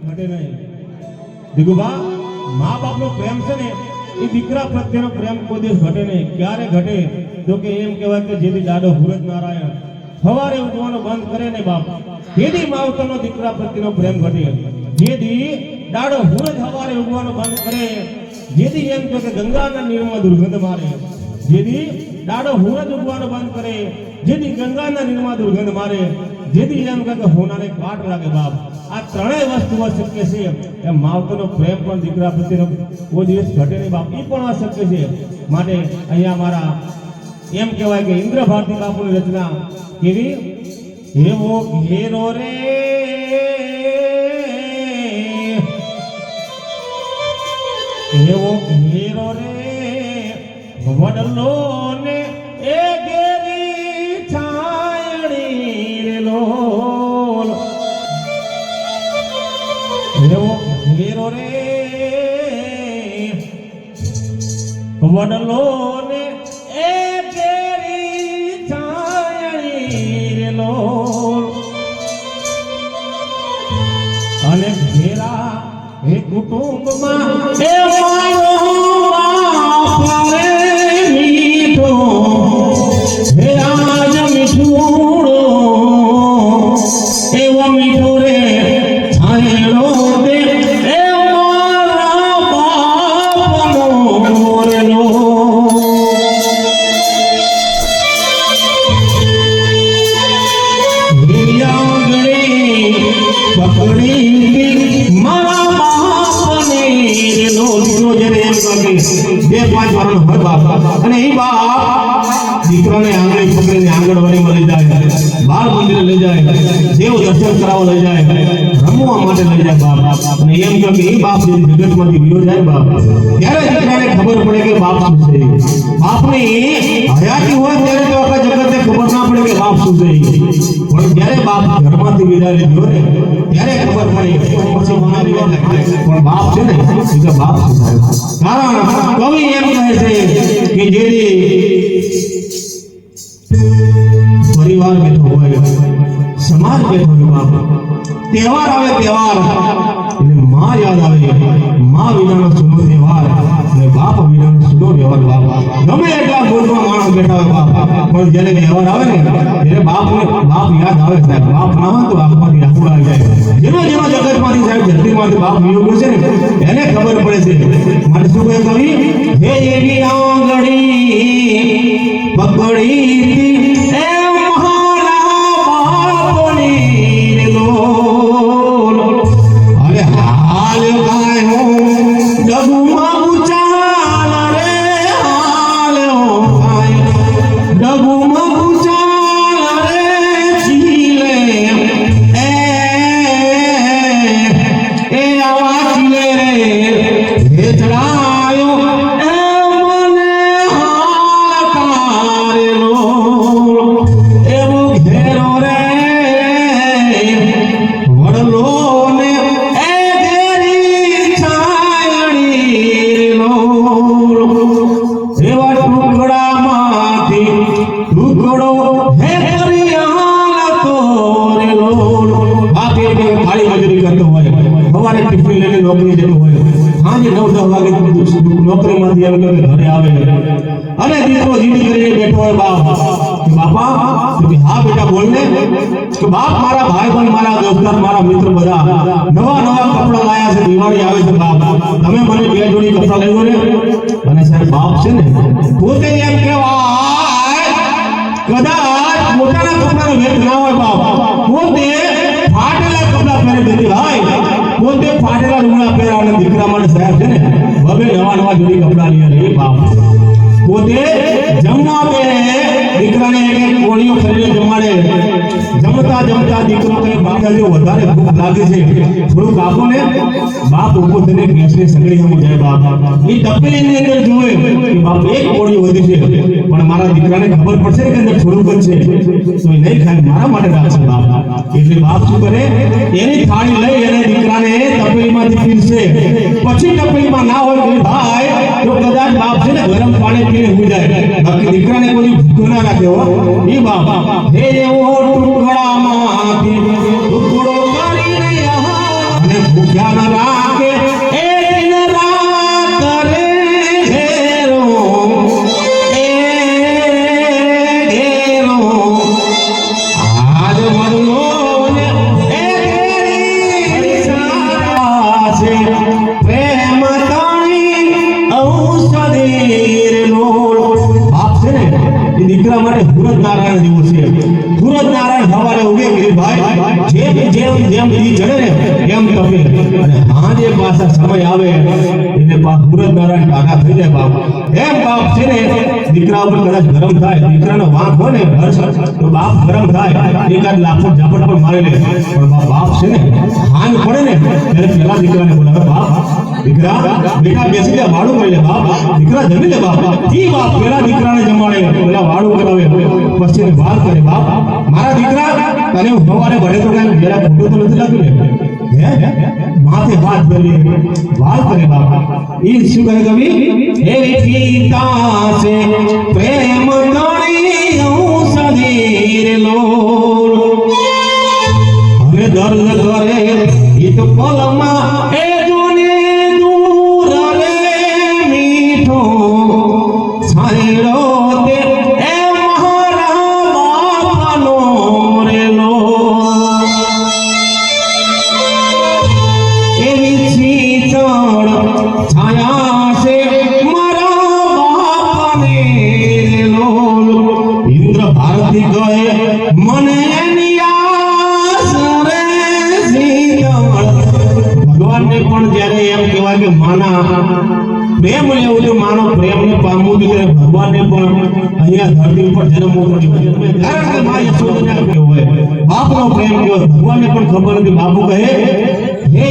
ઘટે નહીં દીગુબા મા બાપનો પ્રેમ છે ને એ દીકરા પ્રત્યેનો પ્રેમ કોઈ દિવસ ઘટે નહીં ક્યારે ઘટે તો કે એમ કહેવાય કે જેથી દાડો હુરજ નારાયણ સવારે ઉઠવાનું બંધ કરે ને બાપ જેથી માવતરનો દીકરા પ્રત્યેનો પ્રેમ ઘટે જેથી દાડો હુરજ સવારે ઉગવાનું બંધ કરે જેથી એમ કહે કે ગંગાના નીરમાં દુર્ગંધ મારે જેથી દાડો હુરજ ઉગવાનું બંધ કરે જેથી ગંગાના નીરમાં દુર્ગંધ મારે, જેથી એમ કહે કે હોનાને કાટ લાગે બાપ. આ ત્રણેય વસ્તુઓ શક્ય છે. એ માવતરનો પ્રેમ પણ દીકરા પ્રત્યેનો કોઈ દિવસ ઘટે નહીં બાપ એ પણ અશક્ય છે. માટે અહીંયા મારા, એમ કહેવાય કે ઇન્દ્ર ભારતી બાપુની રચના કેવી? એવો ઘેરો રે. એવો ઘેરો રે. વડલો વડલો બાપ. અને એ બાપ દીકરાને આંગણે પકડીને આંગણવાડીમાં લઈ જાય. બાળ મંદિરે લઈ જાય. દેવ દર્શન કરાવવા લઈ જાય. રમવા માટે લઈ જાય બાપ. અને એમ કહે કે એ બાપ જે જગતમાંથી વિયો જાય બાપ. ત્યારે દીકરાને ખબર પડે કે બાપ શું છે. બાપની હયાતી હોય ત્યારે તો આખા જગતને ખબર ના પડે કે બાપ શું છે. પણ જ્યારે બાપ ઘરમાંથી વિદાય લીધો ને, ત્યારે ખબર પડે પછી મના પણ બાપ છે ને બાપ શું થાય તહેવાર આવે, તહેવાર. એટલે માં યાદ આવે, માં વિનાનો સુનો તહેવાર અને બાપ વિનાનો સુનો વ્યવહાર બાપ. ગમે એટલા મૂળમાં માણસ બેઠા હોય બાપ. પણ જ્યારે વ્યવહાર આવે ને, ત્યારે બાપને બાપ યાદ આવે સાહેબ. બાપ ના હોય તો આંખમાંથી આંસુ આવી જાય. જેનો જેનો જગતમાંથી સાહેબ ધરતીમાંથી બાપ વિયોગ છે ને, એને ખબર પડે છે. માટે શું કહે કવિ હે એવી આંગળી કપડા લાયા છે તમે મને બે જોડી કપડા લેવો ને? અને સાહેબ બાપ છે ને. પોતે એમ કહેવાય, કદાચ પોતાના કપડાનો ભેદ ના હોય બાપ પોતે ફાટેલા કપડા પહેરી દીધી ભાઈ પોતે ફાટેલા લુગડા પહેર્યા અને દીકરા માટે સાહેબ છે ને, હવે નવા નવા જોડી કપડા લઈ આવે બાપ પોતે જમવા બે દીકરાને એક એક કોળીઓ ખરીદે જમાડે. જમતા જમતા દીકરો હજુ વધારે ભૂખ લાગે છે. થોડુંક આપો ને. બાપ ઊભો થઈને ગેસની સગડી સામે જાય બાપ. એ તપેલીની અંદર જુએ બાપ એક કોળી વધી છે. પણ મારા દીકરાને ખબર પડશે કે અંદર થોડુંક જ છે. તો એ નહીં ખાય, મારા માટે રાખશે બાપ. એટલે બાપ શું કરે? એની થાળી લઈ અને દીકરાને તપેલીમાંથી પીરશે પછી તપેલીમાં ના હોય ભાઈ, તો કદાચ બાપ છે ને ગરમ પાણી પીને હું જાય. બાકી દીકરાને કોઈ ભૂખો ના રાખે હો. એ બાપ. હે એવો ટુકડામાંથી Yarara દીકરા માટે હુરત નારાયણ જેવું છે. હુરત નારાયણ સવારે ઉગે કે ભાઈ, જે જેમ જેમ ઈ જડે ને, એમ તપે. અને હાજે પાછા સમય આવે, એને પા હુરત નારાયણ કાકા થઈ જાય બાપ. એમ બાપ છે ને દીકરા ઉપર કદાચ ગરમ થાય, દીકરાનો વાંક હોય ને હર્ષ તો બાપ ગરમ થાય. એકાદ લાફો ઝાપટ પણ મારે લે. પણ બાપ છે ને, હાન પડે ને, ત્યારે પેલા દીકરાને બોલાવે બાપ, દીકરા, બેટા બેસી જા, વાળું કરી લે, બાપ. દીકરા જમી લે, બાપ. ઈ બાપ, પેલા દીકરાને જમાડે, પેલા વાળું કરાવે પછી વાત કરે, બાપ. મારા દીકરા, તને હું ભવાને ભણે તો કાંઈ પેલા ખોટું તો નથી લાગ્યું ને હે માથે હાથ ધરી વાર કરે બાપ. ઈ શું કહે કવિ એવી ગીતા છે પ્રેમ ગણી ઔષધીર લોલ હવે છાયા છે પણ એમ કહેવાય કે, માના, પ્રેમ લેવું છે, માનો પ્રેમને પામવું છે. ભગવાનને પણ અહીંયા ધરતી ઉપર જન્મવો પડ્યો કારણ બાપનો પ્રેમ કેવો ભગવાનને પણ ખબર નથી. બાપુ કહે, હે